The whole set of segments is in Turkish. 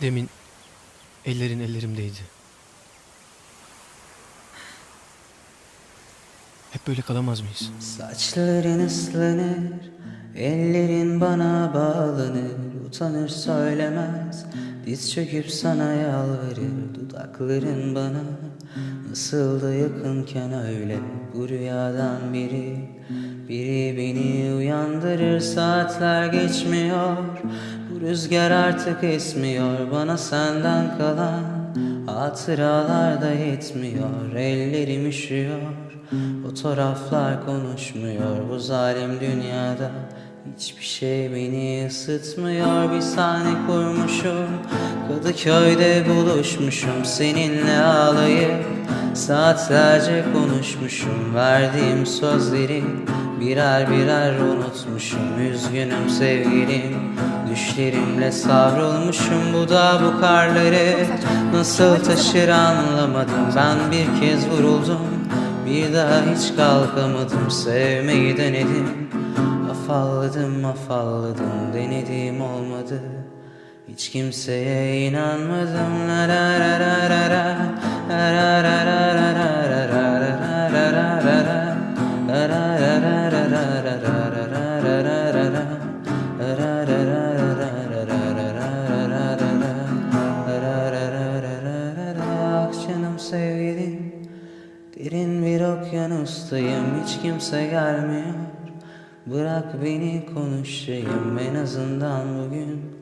Demin ellerin ellerimdeydi. Hep böyle kalamaz mıyız? Saçların ıslanır, ellerin bana bağlanır. Utanır söylemez, diz çöküp sana yalvarır. Dudakların bana nasıl da yakınken öyle Bu rüyadan biri, biri beni uyandırır. Saatler geçmiyor, rüzgar artık esmiyor Bana senden kalan hatıralar da yetmiyor. Ellerim üşüyor Fotoğraflar konuşmuyor. Bu zalim dünyada Hiçbir şey beni ısıtmıyor. Bir sahne kurmuşum Kadıköy'de buluşmuşum Seninle ağlayıp Saatlerce konuşmuşum. Verdiğim sözleri Birer birer unutmuşum. Üzgünüm sevgilim Düşlerimle savrulmuşum. Bu da bu karları Nasıl taşır anlamadım. Ben bir kez vuruldum bir daha hiç kalkamadım. Sevmeyi denedim Afalladım afalladım denedim olmadı Hiç kimseye inanmadım la la la la la la La la la Ah sevgilim Derin bir okyanustayım hiç kimse gelmiyor Bırak beni konuşayım en azından bugün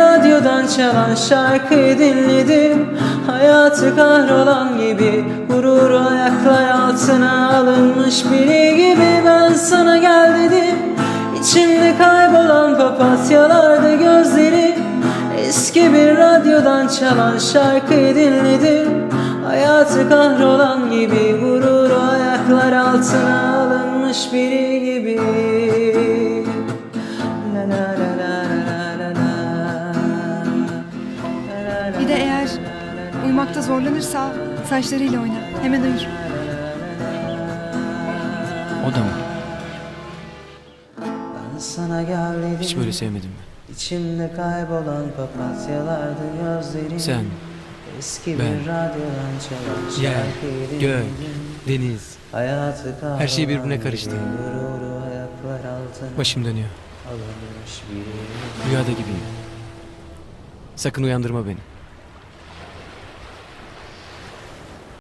radyodan çalan şarkıyı dinledim. Hayatı kahrolan gibi Gururu ayaklar altına alınmış biri gibi Ben sana gel dedim. İçimde kaybolan papatyalarda gözlerim. Eski bir radyodan çalan şarkıyı dinledim. Hayatı kahrolan gibi Gururu ayaklar altına alınmış biri gibi uyumakta zorlanırsa saçlarıyla oyna. Hemen uyur. O da mı? Ben sana gel dedim Hiç böyle sevmedim ben. İçimde kaybolan papatyalarda gözlerim Sen, Eski ben, bir radyodan çalan yer, gök, deniz. Hayatı Her şey birbirine karıştı. Başım dönüyor. Rüyada gibiyim. Sakın uyandırma beni.